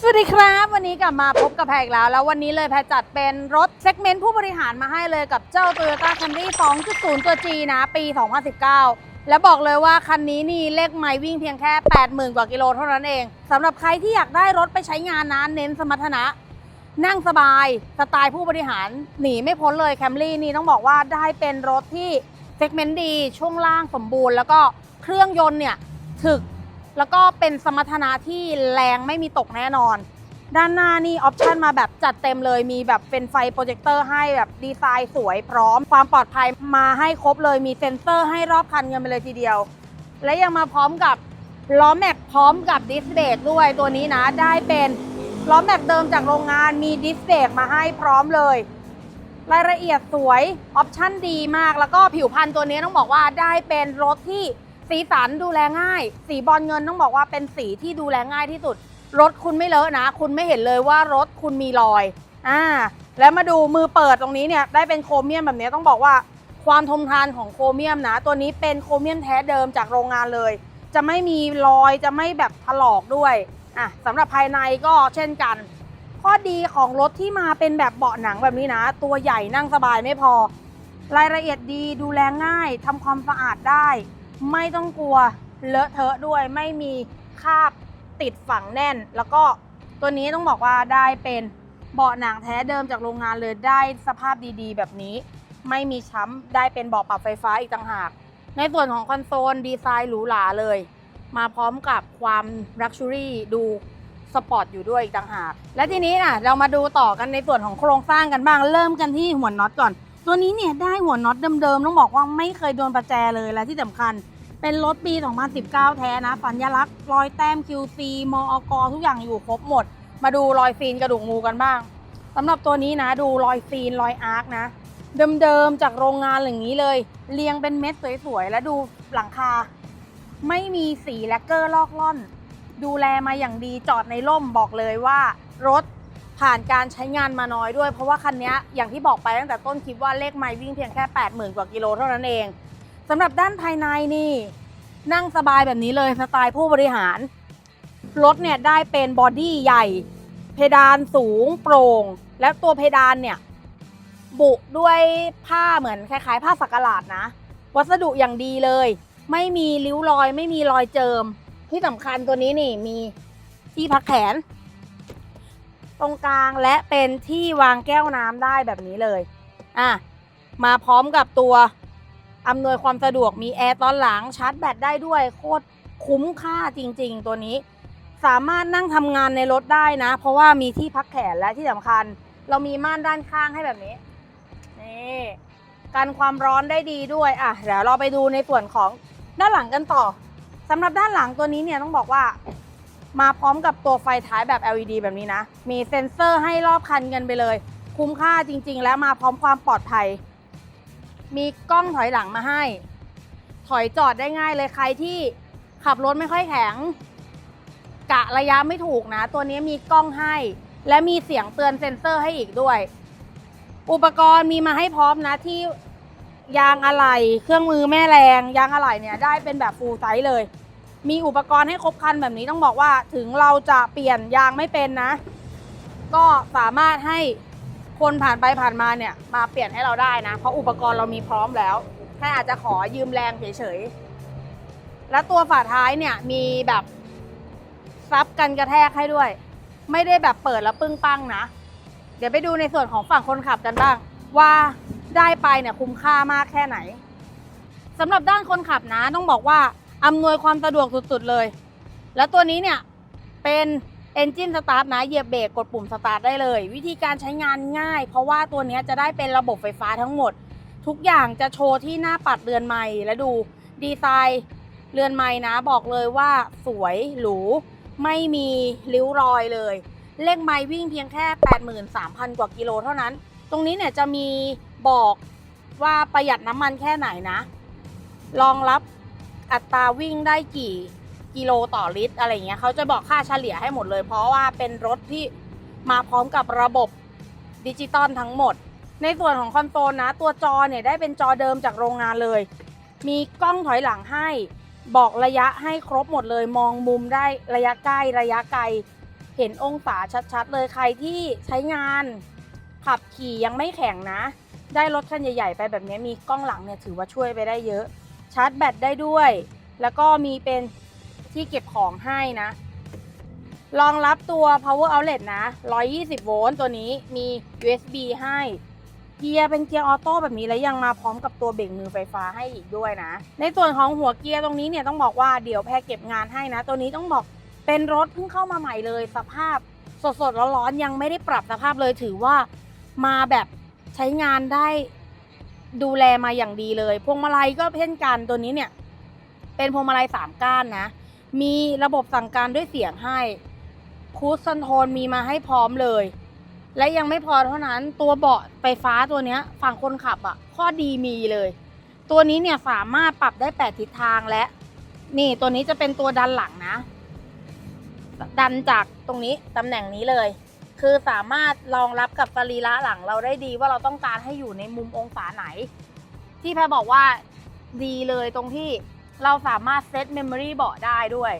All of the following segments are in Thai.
สวัสดีครับ วันนี้กลับมาพบกับแพรอีกแล้ว แล้ววันนี้เลยแพรจัดเป็นรถเซกเมนต์ผู้บริหารมาให้เลยกับเจ้า Toyota Camry 2.0 ตัว G นะ ปี 2019 แล้วบอกเลยว่าคันนี้นี่เลขไมล์วิ่งเพียงแค่ 80,000 กว่ากิโลเท่านั้นเองสำหรับใครที่อยากได้รถไปใช้งานนะเน้นสมรรถนะ นั่งสบาย สไตล์ผู้บริหารหนีไม่พ้นเลยแคมรี่นี่ต้องบอกว่าได้เป็นรถที่เซกเมนต์ดีช่วงล่างสมบูรณ์ แล้วก็เครื่องยนต์เนี่ยถึก แล้วก็เป็นสมรรถนะที่แรงไม่มีตกแน่นอน ด้านหน้านี่ออปชันมาแบบจัดเต็มเลย มีแบบเป็นไฟโปรเจคเตอร์ให้แบบดีไซน์สวยพร้อม ความปลอดภัยมาให้ครบเลยมีเซ็นเซอร์ให้รอบคันกันไปเลยทีเดียว และยังมาพร้อมกับล้อแม็กพร้อมกับดิสเบรกด้วยตัวนี้นะได้เป็นล้อแม็กเดิมจากโรงงานมีดิสเบรกมาให้พร้อมเลย รายละเอียดสวยออปชั่นดีมากแล้วก็ผิวพรรณตัวนี้ต้องบอกว่าได้เป็นรถที่ สีสันดูแลง่าย สีบอลเงินต้องบอกว่าเป็นสีที่ดูแลง่ายที่สุด รถคุณไม่เลอะนะ คุณไม่เห็นเลยว่ารถคุณมีรอยอ่าแล้วมาดูมือเปิดตรงนี้เนี่ยได้เป็นโครเมียมแบบนี้ต้องบอกว่าความทนทานของโครเมียมนะ ตัวนี้เป็นโครเมียมแท้เดิมจากโรงงานเลย จะไม่มีรอยจะไม่แบบถลอกด้วยอะสำหรับภายในก็เช่นกัน ข้อดีของรถที่มาเป็นแบบเบาะหนังแบบนี้นะ ตัวใหญ่นั่งสบายไม่พอ รายละเอียดดีดูแลง่ายทำความสะอาดได้ ไม่ต้องกลัวเลอะเทอะด้วยไม่มีคราบติดฝังแน่น แล้วก็ตัวนี้ต้องบอกว่าได้เป็นเบาะหนังแท้เดิมจากโรงงานเลยได้สภาพดีๆ แบบนี้ ไม่มีช้ำได้เป็นเบาะปรับไฟฟ้าอีกต่างหาก ในส่วนของคอนโซลดีไซน์หรูหราเลย มาพร้อมกับความลักชัวรี่ดูสปอร์ตอยู่ด้วยอีกต่างหาก และทีนี้นะเรามาดูต่อกันในส่วนของโครงสร้างกันบ้าง เริ่มกันที่หัวน็อตก่อน ตัวนี้เนี่ยได้หัวน็อตเดิมๆต้องบอกว่าไม่เคยโดนประแจเลยและที่สำคัญ เป็นรถปี 2019 แท้นะสัญลักษณ์รอยแต้ม QC มอกทุกอย่างอยู่ครบหมด มาดูรอยซีนกระดูกงูกันบ้างสำหรับตัวนี้นะดูรอยซีนรอยอาร์คนะ เดิมๆจากโรงงานอย่างนี้เลย เรียงเป็นเม็ดสวยๆ และดูหลังคา ไม่มีสีแลกเกอร์ลอกล่อน ดูแลมาอย่างดีจอดในร่มบอกเลยว่ารถ ผ่านการใช้งานมาน้อยด้วย เพราะว่าคันนี้อย่างที่บอกไปตั้งแต่ต้นคลิปว่าเลขไมล์วิ่งเพียงแค่ 80,000 กว่ากิโลเท่านั้นเองสำหรับด้านภายในนี่นั่งสบายแบบนี้เลยสไตล์ผู้บริหาร รถเนี่ยได้เป็นบอดี้ใหญ่ เพดานสูงโปร่ง และตัวเพดานเนี่ยบุด้วยผ้าเหมือนคล้ายๆ ผ้าสักหลาดนะ วัสดุอย่างดีเลย ไม่มีริ้วรอย ไม่มีรอยเจิม ที่สำคัญตัวนี้นี่มีที่พักแขน ตรงกลางและเป็นที่วางแก้วน้ำได้แบบนี้เลย อะ มาพร้อมกับตัวอำนวยความสะดวกมีแอร์ตอนหลังชาร์จแบตได้ด้วยโคตรคุ้มค่าจริง ๆ ตัวนี้ สามารถนั่งทำงานในรถได้นะ เพราะว่ามีที่พักแขนและที่สำคัญ เรามีม่านด้านข้างให้แบบนี้นี่กันความร้อนได้ดีด้วยอะเดี๋ยวเราไปดูในส่วนของด้านหลังกันต่อสำหรับด้านหลังตัวนี้เนี่ยต้องบอกว่า มาพร้อมกับตัวไฟท้ายแบบ LED แบบนี้นะ มีเซ็นเซอร์ให้รอบคันกันไปเลย คุ้มค่าจริง ๆ และมาพร้อมความปลอดภัย มีกล้องถอยหลังมาให้ ถอยจอดได้ง่ายเลยใครที่ขับรถไม่ค่อยแข็ง กะระยะไม่ถูกนะ ตัวนี้มีกล้องให้ และมีเสียงเตือนเซ็นเซอร์ให้อีกด้วย อุปกรณ์มีมาให้พร้อมนะที่ยางอะไหล่เครื่องมือแม่แรง ยางอะไหล่เนี่ยได้เป็นแบบฟูลไซส์เลย มีอุปกรณ์ให้ครบครันแบบนี้ต้องบอกว่าถึงเราจะเปลี่ยนยางไม่เป็นนะ ก็สามารถให้คนผ่านไปผ่านมาเนี่ย มาเปลี่ยนให้เราได้นะ เพราะอุปกรณ์เรามีพร้อมแล้วแค่อาจจะขอยืมแรงเฉยๆ และตัวฝาท้ายเนี่ยมีแบบซับกันกระแทกให้ด้วย ไม่ได้แบบเปิดแล้วปึ้งปังนะ เดี๋ยวไปดูในส่วนของฝั่งคนขับกันบ้าง ว่าได้ไปเนี่ยคุ้มค่ามากแค่ไหนสำหรับด้านคนขับนะต้องบอกว่า อำนวยความสะดวกสุดๆเลย แล้วตัวนี้เนี่ยเป็น Engine Start นะเหยียบเบรกกดปุ่มสตาร์ทได้เลย วิธีการใช้งานง่าย เพราะว่าตัวนี้จะได้เป็นระบบไฟฟ้าทั้งหมด ทุกอย่างจะโชว์ที่หน้าปัดเรือนไม้และดูดีไซน์เรือนไม้นะบอกเลยว่าสวยหรูไม่มีริ้วรอยเลย เลขไมล์วิ่งเพียงแค่ 83,000 กว่ากิโลเท่านั้น ตรงนี้เนี่ยจะมีบอกว่าประหยัดน้ำมันแค่ไหนนะรองรับ อัตราวิ่งได้กี่กิโลต่อลิตรอะไรเงี้ยเขาจะบอกค่าเฉลี่ยให้หมดเลย เพราะว่าเป็นรถที่มาพร้อมกับระบบดิจิตอลทั้งหมด ในส่วนของคอนโซลนะ ตัวจอเนี่ยได้เป็นจอเดิมจากโรงงานเลย มีกล้องถอยหลังให้บอกระยะให้ครบหมดเลย มองมุมได้ระยะใกล้ระยะไกล เห็นองศาชัดๆ เลยใครที่ใช้งานขับขี่ยังไม่แข็งนะ ได้รถคันใหญ่ๆ ไปแบบนี้มีกล้องหลังเนี่ยถือว่าช่วยไปได้เยอะ ชาร์จแบตได้ด้วย แล้วก็มีเป็นที่เก็บของให้นะรองรับตัว power outlet นะ 120 โวลต์ ตัวนี้มี USB ให้ เกียร์เป็นเกียร์ออโต้แบบนี้แล้วยังมาพร้อมกับตัวเบรกมือไฟฟ้าให้อีกด้วยนะ ในส่วนของหัวเกียร์ตรงนี้เนี่ยต้องบอกว่าเดี๋ยวแพรเก็บงานให้นะ ตัวนี้ต้องบอกเป็นรถเพิ่งเข้ามาใหม่เลย สภาพสดๆร้อนๆยังไม่ได้ปรับสภาพเลยถือว่ามาแบบใช้งานได้ ดูแลมาอย่างดีเลย พวงมาลัยก็เช่นกันตัวนี้เนี่ย เป็นพวงมาลัยสามก้านนะ มีระบบสั่งการด้วยเสียงให้คูสคอนโทรลมีมาให้พร้อมเลย และยังไม่พอเท่านั้นตัวเบาะไฟฟ้าตัวนี้ฝั่งคนขับอะ่ะ ข้อดีมีเลย ตัวนี้เนี่ยสามารถปรับได้8ทิศทางและ นี่ตัวนี้จะเป็นตัวดันหลังนะ ดันจากตรงนี้ตำแหน่งนี้เลย คือสามารถรองรับกับสรีระหลังเราได้ดีว่าเราต้องการให้อยู่ในมุมองศาไหน ที่แพรบอกว่าดีเลยตรงที่เราสามารถเซตเมมโมรี่เบาะได้ด้วย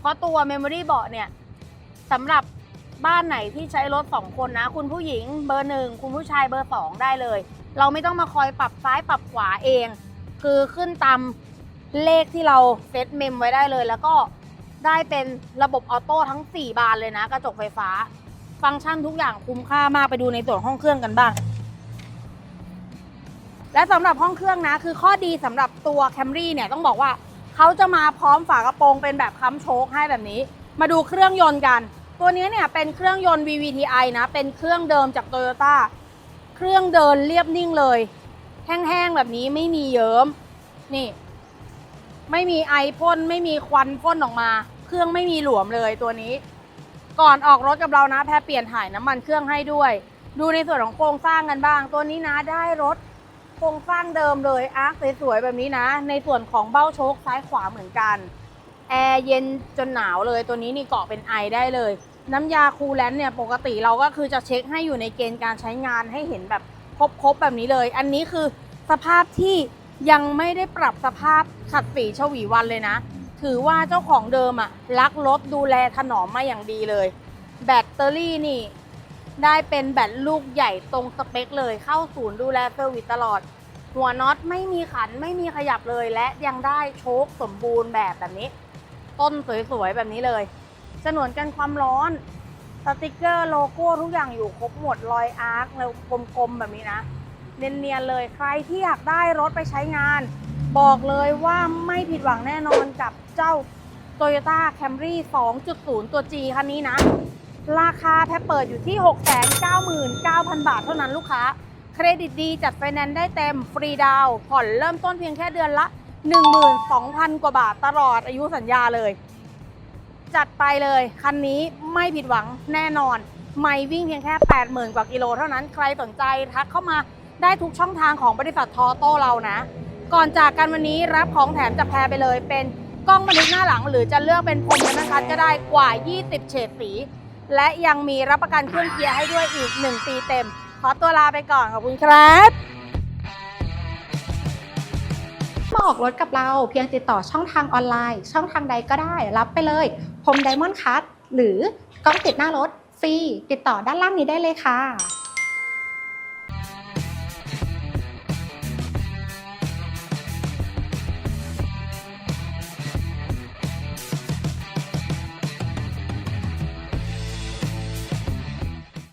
เพราะตัวเมมโมรี่เบาะเนี่ยสำหรับบ้านไหนที่ใช้รถสองคนนะ คุณผู้หญิงเบอร์หนึ่งคุณผู้ชายเบอร์สองได้เลย เราไม่ต้องมาคอยปรับซ้ายปรับขวาเอง คือขึ้นตามเลขที่เราเซตเมมไว้ได้เลย แล้วก็ได้เป็นระบบออโต้ทั้ง 4 บานเลยนะ กระจกไฟฟ้า ฟังก์ชันทุกอย่างคุ้มค่ามากไปดูในส่วนห้องเครื่องกันบ้าง และสำหรับห้องเครื่องนะ คือข้อดีสำหรับตัว Camry เนี่ยต้องบอกว่าเขาจะมาพร้อมฝากระโปรงเป็นแบบค้ำโชคให้แบบนี้ มาดูเครื่องยนต์กัน ตัวนี้เนี่ยเป็นเครื่องยนต์ VVTi นะ เป็นเครื่องเดิมจาก Toyota เครื่องเดินเรียบนิ่งเลย แห้งๆแบบนี้ไม่มีเยิ้มนี่ ไม่มีไอพ่นไม่มีควันพ่นออกมา เครื่องไม่มีหลวมเลยตัวนี้ ก่อนออกรถกับเรานะแพรเปลี่ยนถ่ายน้ำมันเครื่องให้ด้วย ดูในส่วนของโครงสร้างกันบ้าง ตัวนี้นะได้รถโครงสร้างเดิมเลยอาร์คสวยๆแบบนี้นะ ในส่วนของเบ้าโชคซ้ายขวาเหมือนกันแอร์เย็นจนหนาวเลยตัวนี้นี่เกาะเป็นไอได้เลย น้ำยาคูลแลนต์เนี่ยปกติเราก็คือจะเช็คให้อยู่ในเกณฑ์การใช้งานให้เห็นแบบครบๆแบบนี้เลย อันนี้คือสภาพที่ยังไม่ได้ปรับสภาพขัดสีฉวีวันเลยนะ ถือว่าเจ้าของเดิมอะรักรถดูแลถนอมมาอย่างดีเลย แบตเตอรี่นี่ ได้เป็นแบตลูกใหญ่ตรงสเปคเลยเข้าศูนย์ดูแลเซอร์วิสตลอด หัวน็อตไม่มีขันไม่มีขยับเลย และยังได้โชคสมบูรณ์แบบแบบนี้ ต้นสวยๆแบบนี้เลยฉนวนกันความร้อนสติกเกอร์โลโก้ทุกอย่างอยู่ครบหมดรอยอาร์คแล้วกลมๆแบบนี้นะ เนียนๆเลยใครที่อยากได้รถไปใช้งาน บอกเลยว่าไม่ผิดหวังแน่นอนกับเจ้า Toyota Camry 2.0 ตัว G คันนี้นะ ราคาแพรเปิดอยู่ที่ 699,000 บาทเท่านั้นลูกค้า เครดิตดีจัดไฟแนนซ์ได้เต็มฟรีดาวผ่อนเริ่มต้นเพียงแค่เดือนละ 12,000 กว่าบาทตลอดอายุสัญญาเลย จัดไปเลย คันนี้ไม่ผิดหวังแน่นอน ไม่วิ่งเพียงแค่ 80,000 กว่ากิโลเท่านั้น ใครสนใจทักเข้ามาได้ทุกช่องทางของบริษัททอโต้เรานะ ก่อนจากกันวันนี้รับของแถมจากแพรไปเลย เป็นกล้องบันทึกหน้าหลัง หรือจะเลือกเป็นพรมและนะคะก็ได้กว่า 20 เฉดสี และยังมีรับประกันเครื่องเกียร์ให้ด้วยอีก 1 ปีเต็ม ขอตัวลาไปก่อน ขอบคุณครับมาออกรถกับเราเพียงติดต่อช่องทางออนไลน์ ช่องทางใดก็ได้ รับไปเลยพรมไดมอนด์คัทหรือกล้องติดหน้ารถฟรีติดต่อด้านล่างนี้ได้เลยค่ะ